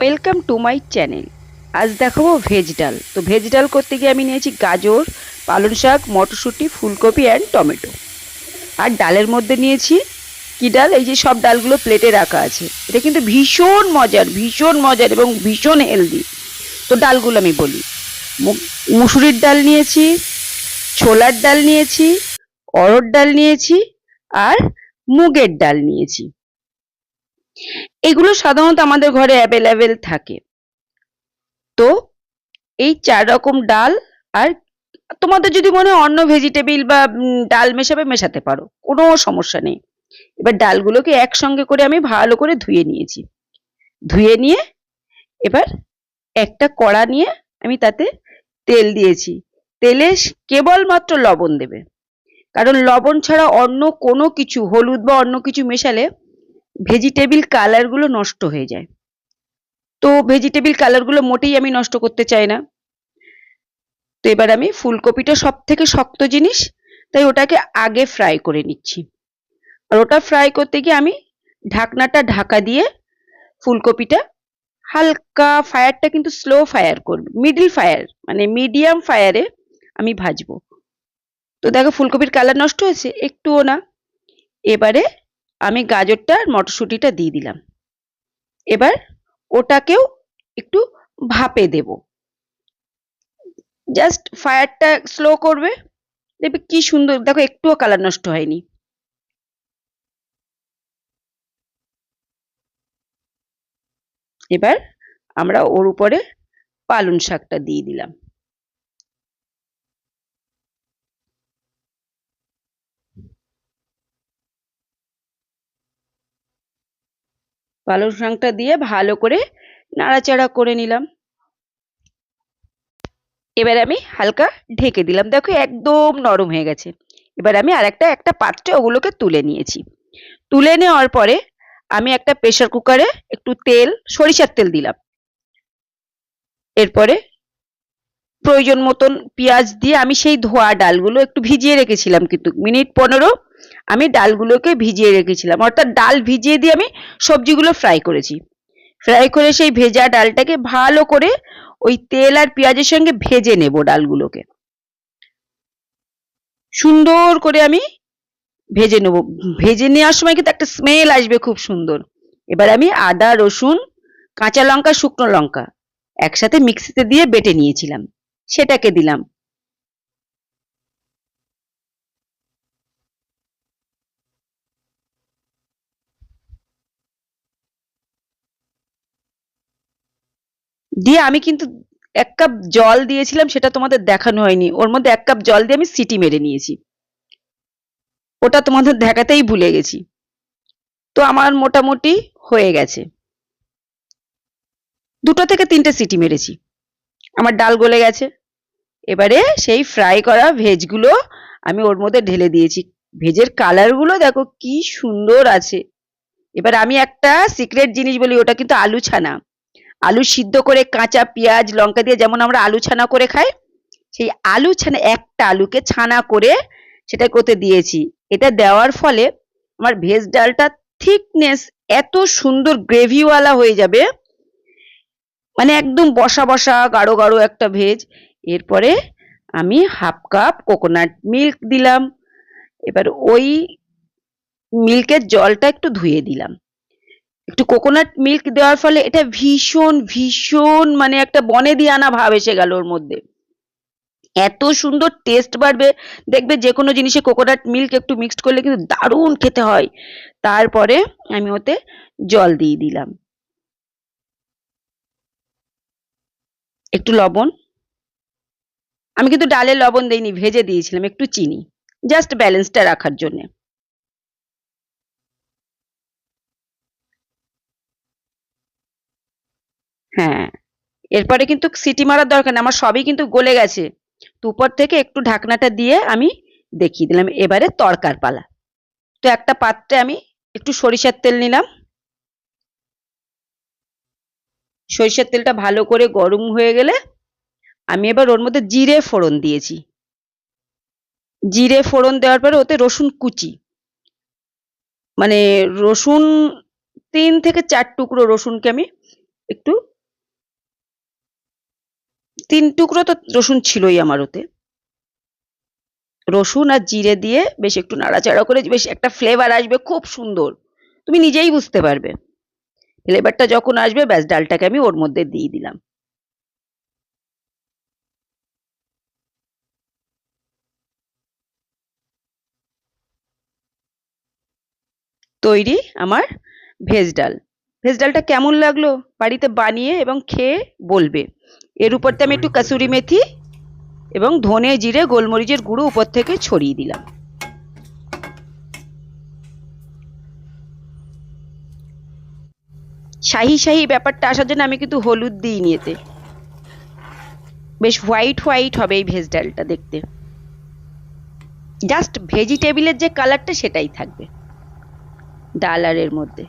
Welcome to my channel আজ দেখাবো veg ডাল। তো ভেজ ডাল করতে গিয়ে আমি নিয়েছি গাজর, পালং শাক, মটরশুঁটি, ফুলকপি অ্যান্ড টমেটো। আর ডালের মধ্যে নিয়েছি কি ডাল? এই যে সব ডালগুলো প্লেটে রাখা আছে। এটা কিন্তু ভীষণ মজার ভীষণ মজার এবং ভীষণ হেলদি তো ডালগুলো আমি বলি। মুসুরির ডাল নিয়েছি, ছোলার ডাল নিয়েছি অরড় ডাল নিয়েছি আর মুগের ডাল নিয়েছি। এগুলো সাধারণত আমাদের ঘরে অ্যাভেলেবেল থাকে। তো এই চার রকম ডাল আর তোমাদের যদি মনে হয় অন্য ভেজিটেবিল বা ডাল মেশাবে, মেশাতে পারো, কোনো সমস্যা নেই। এবার ডালগুলোকে একসঙ্গে করে আমি ভালো করে ধুয়ে নিয়েছি। ধুয়ে নিয়ে এবার একটা কড়া নিয়ে আমি তাতে তেল দিয়েছি। তেলে কেবলমাত্র লবণ দেবে। কারণ লবণ ছাড়া অন্য কোনো কিছু, হলুদ বা অন্য কিছু মেশালে ভেজিটেবিল কালারগুলো নষ্ট হয়ে যায়। তো ভেজিটেবিল কালারগুলো মোটেই আমি নষ্ট করতে চাই না। তো এবার আমি ফুলকপিটা সব থেকে শক্ত জিনিস, তাই ওটাকে আগে ফ্রাই করে নিচ্ছি। আর ওটা ফ্রাই করতে গিয়ে আমি ঢাকনাটা ঢাকা দিয়ে ফুলকপিটা হালকা ফায়ারটা কিন্তু স্লো ফায়ার করবে মিডল ফায়ার মানে মিডিয়াম ফায়ারে আমি ভাজবো। তো দেখো ফুলকপির কালার নষ্ট হয়েছে, একটুও না। এবারে আমি গাজরটা আর মটরশুঁটিটা দিয়ে দিলাম। এবার ওটাকেও একটু ভাপে দেব। জাস্ট ফায়ারটা স্লো করবে। দেখবে কি সুন্দর, দেখো একটুও কালার নষ্ট হয়নি। এবার আমরা ওর উপরে পালং শাকটা দিয়ে দিলাম। পালং শাকটা দিয়ে ভালো করে নাড়াচাড়া করে নিলাম। এবার আমি হালকা ঢেকে দিলাম। দেখো একদম নরম হয়ে গেছে। এবার আমি আরেকটা একটা একটা পাত্রে ওগুলোকে তুলে নিয়েছি। তুলে নেওয়ার পরে আমি একটা প্রেসার কুকারে একটু তেল, সরিষার তেল দিলাম। এরপরে প্রয়োজন মতন পেঁয়াজ দিয়ে আমি সেই ধোয়া ডালগুলো একটু ভিজিয়ে রেখেছিলাম কিন্তু মিনিট পনেরো আমি ডালগুলোকে ভিজিয়ে রেখেছিলাম। অর্থাৎ ডাল ভিজিয়ে দিয়ে আমি সবজিগুলো ফ্রাই করেছি। ফ্রাই করে সেই ভেজা ডালটাকে ভালো করে ওই তেল আর পেঁয়াজের সঙ্গে ভেজে নেব ডালগুলোকে। সুন্দর করে আমি ভেজে নেব। ভেজে নেওয়ার সময় কিন্তু একটা স্মেল আসবে খুব সুন্দর। এবার আমি আদা, রসুন, কাঁচা লঙ্কা, শুকনো লঙ্কা একসাথে মিক্সিতে দিয়ে বেটে নিয়েছিলাম। সেটাকে দিলাম। দিয়ে আমি কিন্তু এক কাপ জল দিয়েছিলাম, সেটা তোমাদের দেখানো হয়নি। ওর মধ্যে এক কাপ জল দিয়ে আমি সিটি মেরে নিয়েছি। ওটা তোমাদের দেখাতেই ভুলে গেছি। তো আমার মোটামুটি হয়ে গেছে। দুটো থেকে তিনটে সিটি মেরেছি। আমার ডাল গলে গেছে। এবারে সেই ফ্রাই করা ভেজগুলো আমি ওর মধ্যে ঢেলে দিয়েছি। ভেজের কালারগুলো দেখো কি সুন্দর আছে। এবার আমি একটা সিক্রেট জিনিস বলি, ওটা কিন্তু আলু ছানা। আলু সিদ্ধ করে কাঁচা পেঁয়াজ, লঙ্কা দিয়ে যেমন আমরা আলু ছানা করে খাই, সেই আলু ছানা, একটা আলুকে ছানা করে সেটা করতে দিয়েছি। এটা দেওয়ার ফলে আমার ভেজ ডালটা থিকনেস এত সুন্দর গ্রেভিওয়ালা হয়ে যাবে। মানে একদম বসা বসা, গাঢ় গাঢ় একটা ভেজ। এরপরে আমি হাফ কাপ কোকোনাট মিল্ক দিলাম। এবার ওই মিল্কের জলটা একটু ধুয়ে দিলাম। একটু কোকোনাট মিল্ক দেওয়ার ফলে এটা ভীষণ ভীষণ মানে একটা বনে দিয়ে আনা ভাব এসে গেল ওর মধ্যে। এত সুন্দর টেস্ট বাড়বে। দেখবে যে কোনো জিনিসে কোকোনাট মিল্ক একটু মিক্সড করলে কিন্তু দারুণ খেতে হয়। তারপরে আমি ওতে জল দিয়ে দিলাম। একটু লবণ। আমি কিন্তু ডালে লবণ দিইনি, ভেজে দিয়েছিলাম, একটু চিনি। জাস্ট ব্যালেন্সটা রাখার জন্যে। হ্যাঁ। এরপরে কিন্তু সিটি মারার দরকার নেই, আমার সবই কিন্তু গলে গেছে। তো উপর থেকে একটু ঢাকনাটা দিয়ে আমি দেখিয়ে দিলাম, এবারে তড়কার পালা। তো একটা পাত্রে আমি একটু সরিষার তেল নিলাম। সরিষার তেলটা ভালো করে গরম হয়ে গেলে আমি এবার ওর মধ্যে জিরে ফোড়ন দিয়েছি। জিরে ফোড়ন দেওয়ার পরে ওতে রসুন কুচি। মানে রসুন তিন থেকে চার টুকরো রসুনকে আমি একটু তিন টুকরো তো রসুন ছিলই আমার ওতে। রসুন আর জিরে দিয়ে বেশ একটু নাড়াচাড়া করে বেশ একটা ফ্লেভার আসবে, খুব সুন্দর। তুমি নিজেই বুঝতে পারবে। ফ্লেভারটা যখন আসবে, ব্যাস ডালটাকে আমি ওর মধ্যে দিয়ে দিলাম। তৈরি আমার ভেজ ডাল। ভেজ ডালটা কেমন লাগল? বাড়িতে বানিয়ে এবং খেয়ে বলবে। এর উপরতে আমি একটু কাসুরি মেথি এবং ধনে জিরে, গোলমরিচের গুঁড়ো উপর থেকে ছড়িয়ে দিলাম। শাহি শাহি ব্যাপারটা আসার জন্য আমি কিন্তু হলুদ দিইনি এতে। বেশ হোয়াইট হোয়াইট হবে এই ভেজ ডালটা দেখতে। জাস্ট ভেজিটেবিলের যে কালারটা সেটাই থাকবে। ডাল মধ্যে।